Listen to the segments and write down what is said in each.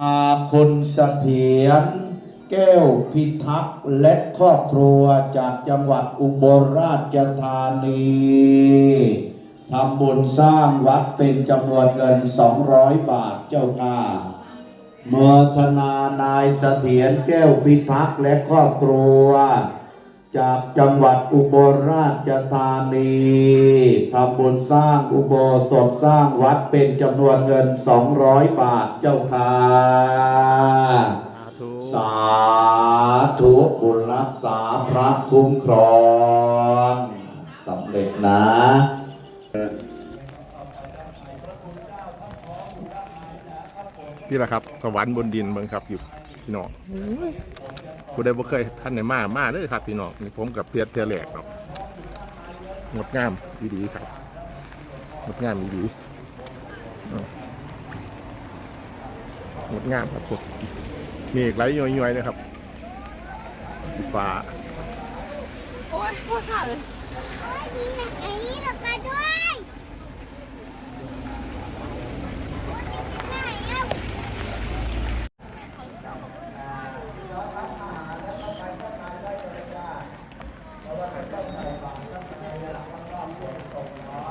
อาคุณเสถียรแก้วพิทักษ์และครอบครัวจากจังหวัดอุบลราชธานีทำบุญสร้างวัดเป็นจำนวนเงิน 200 บาทเจ้าค่ะเมื่อธนานายเสถียรแก้วพิทักษ์และครอบครัว จากจังหวัดอุบลราชธานีทำบุญสร้างอุโบสถสร้างวัดเป็นจำนวนเงิน 200 บาทเจ้าค่ะ สาธุสาธุบุญรักษาพระคุ้มครองสำเร็จนะนี่แหละครับ สวรรค์บนดินเมืองครับอยู่พี่น้อง ผู้ใดบ่เคยท่านไหนมามาเลยครับพี่น้องนี่ผมกับเพียรเทแหลกเนาะงดงามดีๆครับงดงามดีๆเนาะงดงามครับผมมีอีกไหลย้อยๆนะครับสีฟ้าโอ๊ยปวดขาเลยนี่นะไอ้นี่เรากันด้วยไหนอะ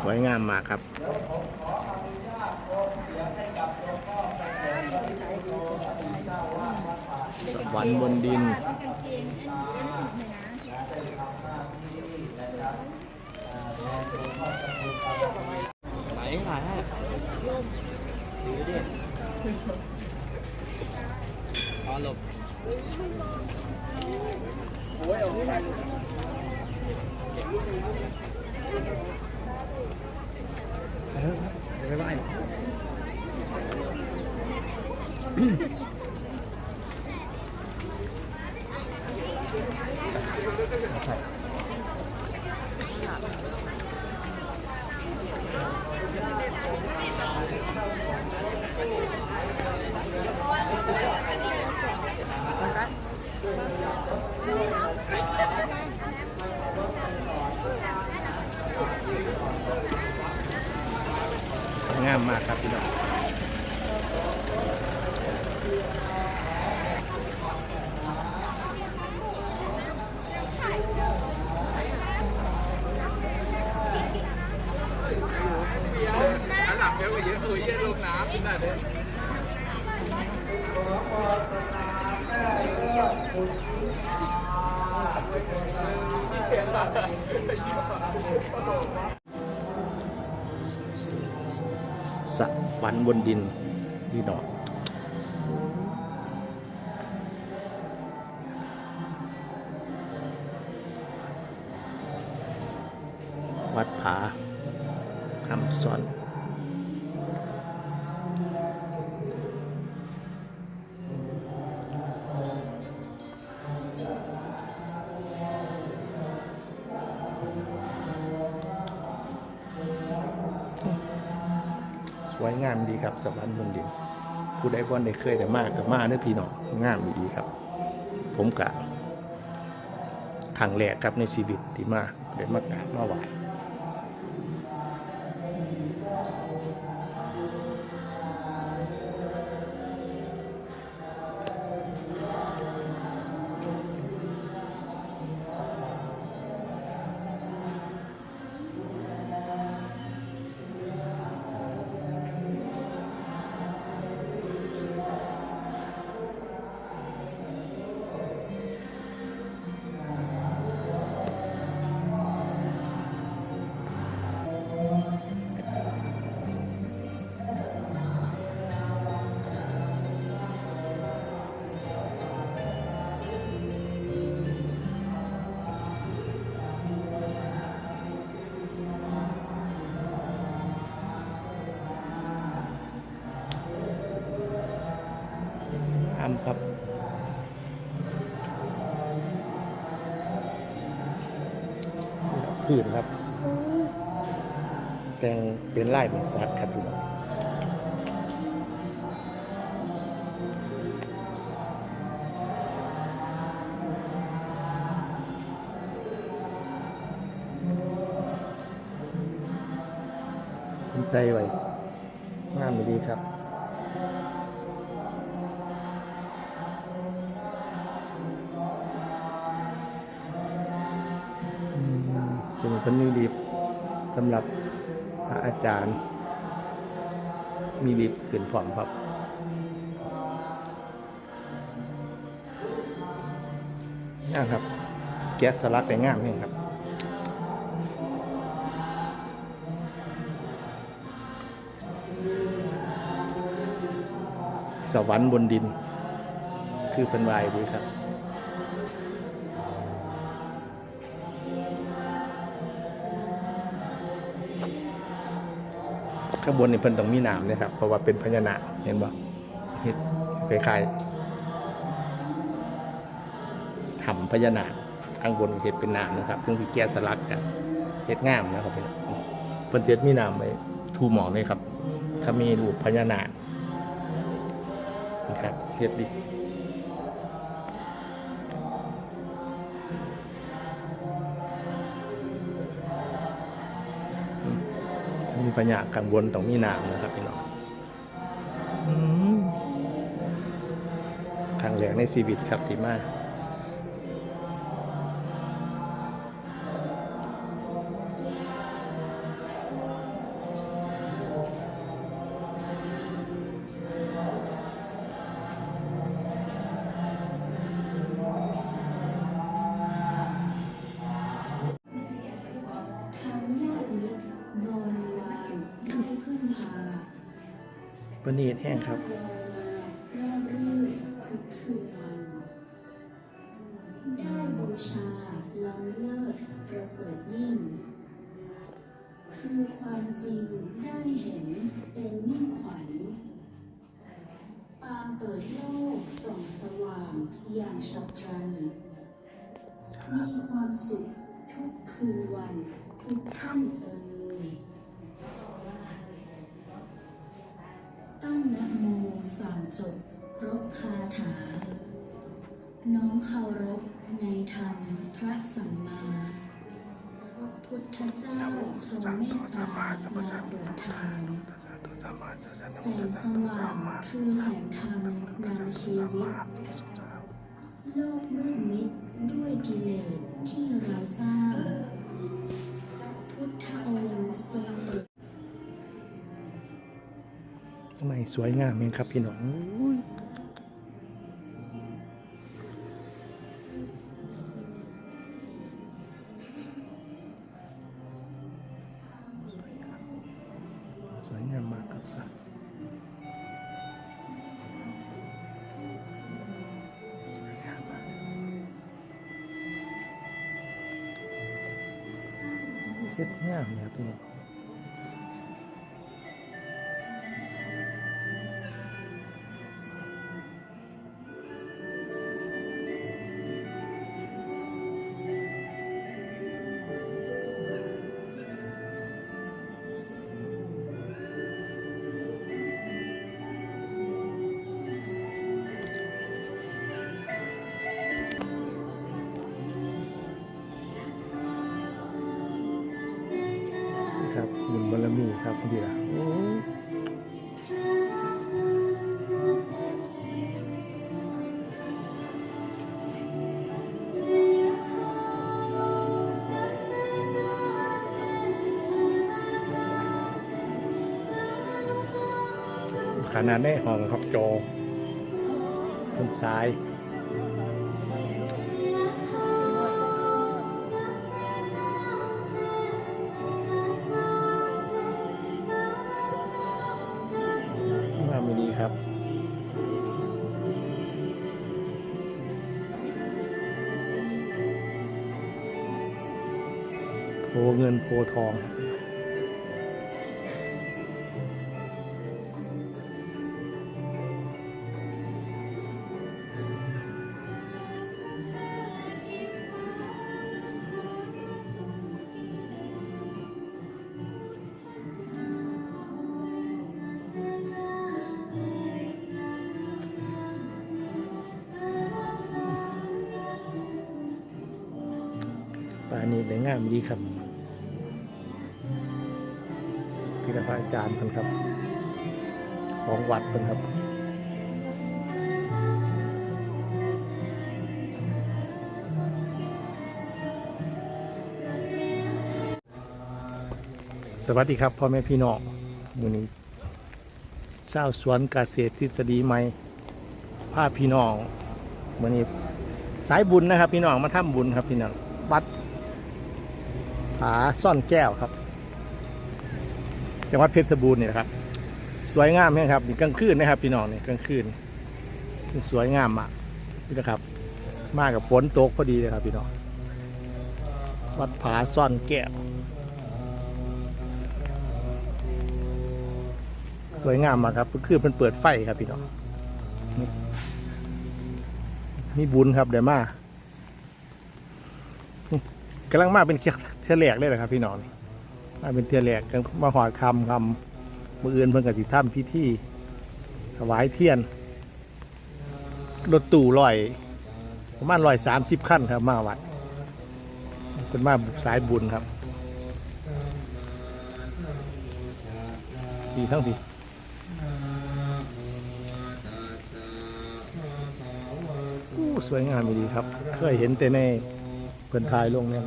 สวยงามมากครับสวรรค์บนดินไหนถ่ายให้ดูดินอนหลบโอ้ยเอาไป ไปไปงามมากครับพี่น้อง สวรรค์บนดินพี่น้องามดีครับสวรรค์บนดินผู้ใดบ่ได้เคยแต่มากกับมาเนื้อพี่น้องงามดีครับ ผมกะครั้งแรกครับในชีวิตที่มาได้มากมาไหว เป็นไล่มาซัตครับพี่น้องใส่ไว้งามดีครับเป็นคนนี้ดีสำหรับ พระอาจารย์ มีลิฟต์ขึ้นพร้อมครับงามครับ แก๊สสลักได้งามนี่ครับสวรรค์บนดิน คือเป็นวายดีครับ ข้างบนนี่เพิ่นต้องมีน้ำนะครับ เพราะว่าเป็นพญานาคเห็นบ่เห็ดคล้ายๆทำพญานาคข้างบนเห็ดเป็นน้ำนะครับ ซึ่งที่แก้สลักกันเห็ดงามนะครับเพิ่นเห็ดมีน้ำไปทูหมองเลยครับ ถ้ามีรูปพญานาคนะครับเห็ดดี พญาข้างบนต้องมีน้ำนะครับพี่น้องอืมครั้งแรกในชีวิตครับที่มาันนี้แห้งครับลอยมาราบรื่นทุกคืนวันได้บูชาล้ำเลิศประเสริฐยิ่ง คือความจริงได้เห็นเป็นมิ่งขวัญตามเปิดโลกส่องสว่างอย่างฉับพลัน มีความสุขทุกคืนวันทุกท่านเอ่ย นะโมสามจบ ครบคาถา น้อมเคารพในธรรมพระสัมมา พุทธเจ้าทรงเมตตามาเปิดทางแสงสว่างคือแสงธรรมนำชีวิต โลกมืดมิด นสวยงามเองครับพี่น้องสวยงามมากครับสัตว์สวยงาเฮ็ดงามเนี่ยพี่น้อง บุญบารมีครับดีละขนาดในห้องครับโจอคนซ้าย ครับ โพเงินโพทองครับ ป่านี้ได้งามดีครับพิธภัณฑ์อาจารย์เพิ่นครับ ของวัดเพิ่นครับสวัสดีครับพ่อแม่พี่น้องมือนี้เจ้าสวนกเกษตรทฤษฎีใหม่พาพี่น้องมือนี้สายบุญนะครับ พี่น้องมาทำบุญครับพี่น้องวัด ผาซ่อนแก้วครับ จังหวัดเพชรบูรณ์นี่นะครับ สวยงามไหมครับนี่กลางคืนนะครับ พี่น้องนี่กลางคืนนี่สวยงามมากนี่นะครับ มากับฝนตกพอดีเลยครับ พี่น้องวัดผาซ่อนแก้ว สวยงามมากครับคือเพิ่นเปิดไฟครับพี่น้องนี่บุญครับเดี๋ยวมา กำลังมาเป็นเทียแหลกเลยแหละครับ พี่น้องมาเป็นเทียแหลกกันมาหอดคำคำมืออื่นเพิ่นกับสิท่ามพิธีถวายเทียนรถตู่ลอยประมาณลอยสามสิบขั้นครับ มาวัดเป็นมาสายบุญครับดีทั้งดีสวยงามดีครับ เคยเห็นแต่ใน พิ่นทายลงเนี่ย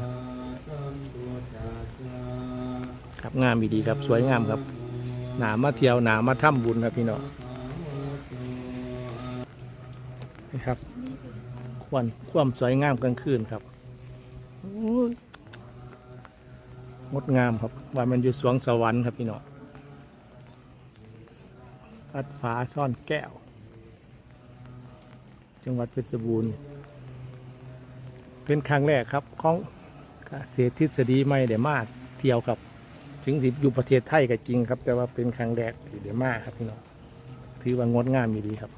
ครับงามดีครับสวยงามครับ หนามาเที่ยวหนามาถ้ำบุญครับพี่น้องนี่ครับควันความสวยงามกลางคืนครับงดงามครับว่ามันอยู่สวงสวรรค์ครับพี่น้องวัดฟ้าซ่อนแก้ว จังหวัดเพชรบูรณ์ เป็นครั้งแรกครับของเกษตทฤษฎีไม่ได้มาเที่ยวครับ ถึงสิอยู่ประเทศไทยก็จริงครับ แต่ว่าเป็นครั้งแรกที่ได้มาครับพี่น้องถือว่างดงามมีดีครับ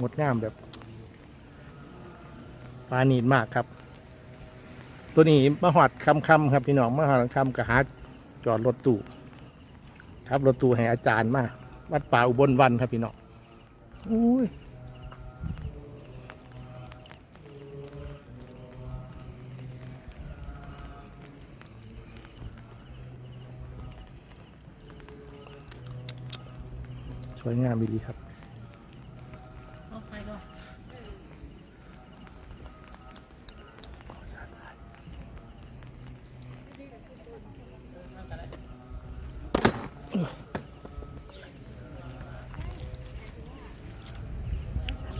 งดงามแบบปานีดมากครับ ตัวนี้มาหอดคำคำครับพี่น้องมาหอดคำกับหาจอดรถตู้ครับรถตู้ให้อาจารย์มาวัดป่าอุบลวันครับพี่น้องอุ้ย สวยงามดีครับ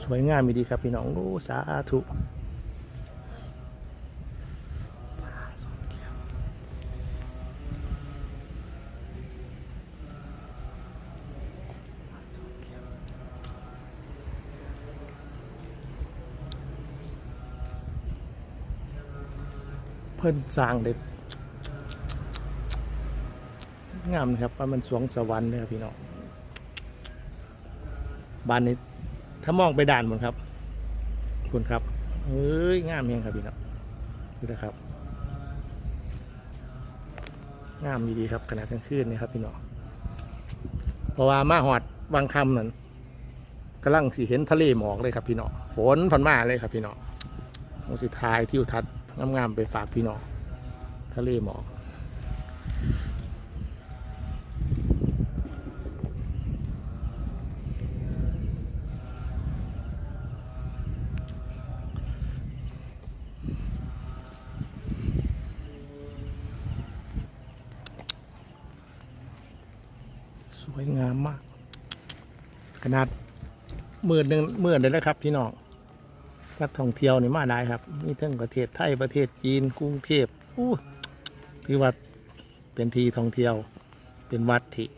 สวยงามดีครับพี่น้องโอ้สาธุ เพิ่นสร้างเด็ดงามนะครับว่ามันสวงสวรรค์เลยครับพี่น้องบ้านนี้ถ้ามองไปด่านบนครับคุณครับเอ้ยงามเองครับพี่น้องนี่นะครับงามดีครับขนาดกลางคืนนี่ครับพี่น้องเพราะว่ามาหอดบางคำนั่นกำลังสิเห็นทะเลหมอกเลยครับพี่น้องฝนพันมาเลยครับพี่น้องมองสิทายทิวทัศน์ งามๆไปฝากพี่น้องทะเลหมอกสวยงามมาก ขนาดหมื่นหนึ่งหมื่นเลยนะครับพี่น้อง นักท่องเที่ยวนี่มาได้ครับมีทั้งประเทศไทยประเทศจีนกรุงเทพอู้ถือว่าเป็นที่ท่องเที่ยว เป็นวัดที่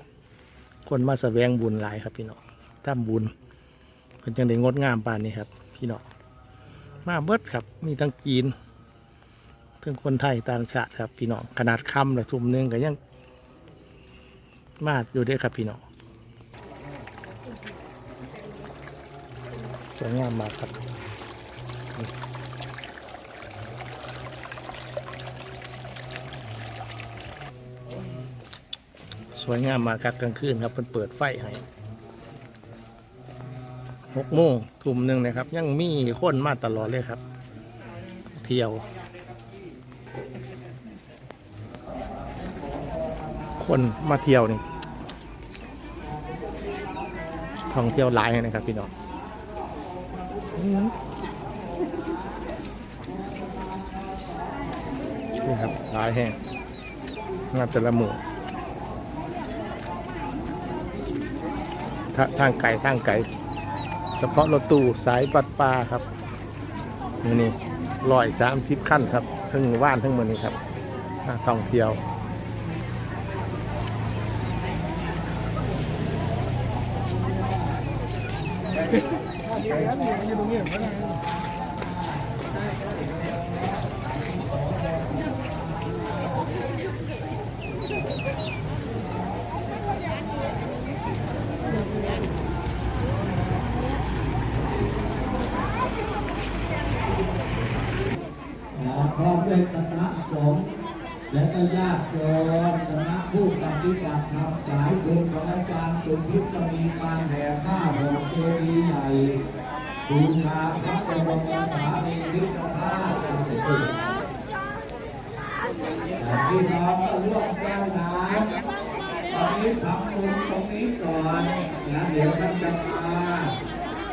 คนมาแสวงบุญหลายครับพี่น้องทำบุญเป็นจังได้งดงามปานนี้ครับ พี่น้องมาเบิดครับ มีทั้งจีนทั้งคนไทยต่างชาติครับพี่น้องขนาดคำละทุ่มหนึงก็ยังมาอยู่ด้วยครับพี่น้องสวยงามมากครับ สวยงามมากครับกลางคืนครับเพิ่นเปิดไฟให้หกโมงทุ่มหนึ่งนะครับ ยังมีคนมาตลอดเลยครับ เที่ยว คนมาเที่ยวนี่ท่องเที่ยวหลายนะครับพี่น้องนี่ครับหลายแห่งงานแต่ละมื ทาทางไก่ทางไก่เฉพาะรถตู้สายปัดปลาครับนี่นี่ลอยสามสิบขั้นครับทั้งว่านทั้งมือนี้ครับน่าท่องเที่ยวพร้อมด้วยคณะสงฆ์และก็ญาติโยมคณะผู้ปฏิบัติธรรมสายบุญของ อาจารย์สุพิษจะมีการแห่ผ้าห่มเจดีย์ใหญ่บูชาพระบรมสารีริกธาตุอันศักดิ์สิทธิ์พี่น้องก็ร่วมแก้วน้ำตอนนี้ทำบุญตรงนี้ก่อนนะเดี๋ยวท่านจะมา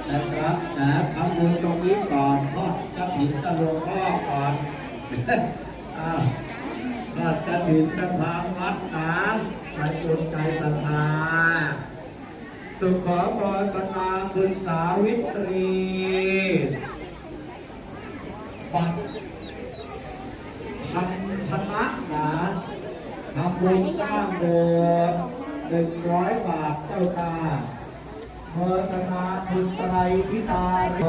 นะครับนะทำบุญตรงนี้ก่อนทอดกระถิ่นตะลงพ่อก่อนอ้าวทอดกระถิ่นกระทาวัดนะใส่จุดใจศรัทธา สุขอพรสนาคุณสาวิตรีบัตรพันธนะนะทำบุญสร้างโบสถ์หนึ่งร้อยบาทเจ้าตาเมตนาคุณไตรพิตาโร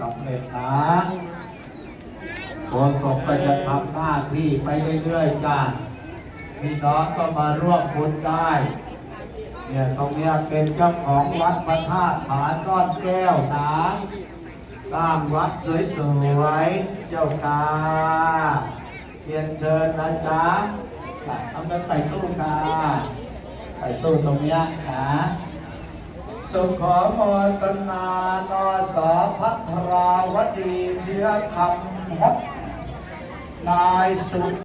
สำเร็จนะโฆษกก็จะทำหน้าที่ไปเรื่อยๆจ้าพี่น้องก็มาร่วมบุญได้ เนี่ยตรงเนี้ยเป็นเจ้าของวัดพระธาตุผาซ่อนแก้วนะสร้างวัดสวยๆเจ้าตาเรียนเชิญนะจ๊ะเอาไปใส่ตู้กาใส่ตู้ตรงเนี้ยนะสุขอมตนานอสอพัทราวดีเชื้อคำฮบนายสุ